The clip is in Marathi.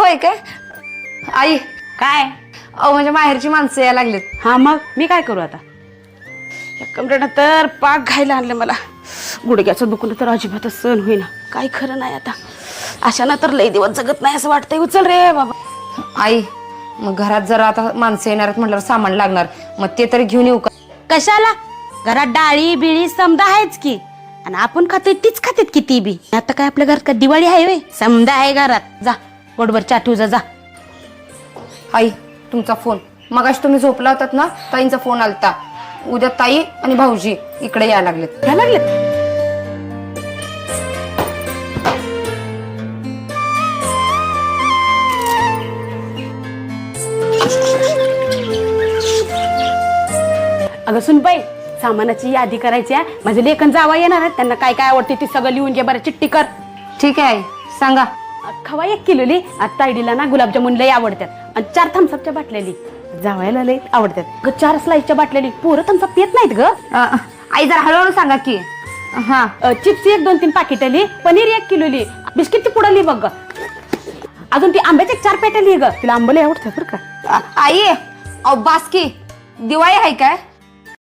होय काय आई. काय? अहो म्हणजे माहेरची माणसं यायला लागलीत. हा मग? मी काय करू आता? या कमरेनं तर पाक घायला आणलं मला. गुडघ्याचं दुखणं तर अजिबातच सहन होईना. काही खरं नाही आता. अशानं तर लई दिवस जगत नाही असं वाटतंय. उचल रे बाबा. आई मग घरात जर आता माणसं येणार आहेत म्हटल्यावर सामान लागणार. मग ते तरी घेऊन येऊ का? कशाला? घरात डाळी बिळी समदा आहेच की. आणि आपण खातोय तीच खातेत की ती बी. आता काय आपल्या घरात का दिवाळी आहे वे समदा आहे घरात. जा. गोडभर चाटू जा जा. आई तुमचा फोन. मगाशी तुम्ही झोपला होतात ना ताईंचा फोन आलता. उद्या ताई आणि भाऊजी इकडे यायला लागलेत. घ्या लागले अगं सुनबाई सामानाची यादी करायची आहे. माझे लेखन जावा येणार आहेत. त्यांना काय काय आवडते ते सगळं लिहून घे बरं चिठ्ठी कर. ठीक आहे आई. सांगा. खवा एक किलोली. आता तायडीला ना गुलाबजामुन लई आवडतात. आणि चार थम्सअपच्या बाटल्याली जावायला लई आवडतात. ग चार स्लाईसच्या बाटल्याली पोरं थम्सअप पित नाहीत ग. अ, आई जरा हळूहळू सांगा की. हा. अ, चिप्सची एक दोन तीन पाकिटली पनीर एक किलोली. बिस्किटची पुडली बघ ग. अजून ती आंब्याची एक चार पेट्या लिहि ग. तिला आंबले आवडतात बरं का. आई अहो बास की दिवाळी आहे काय?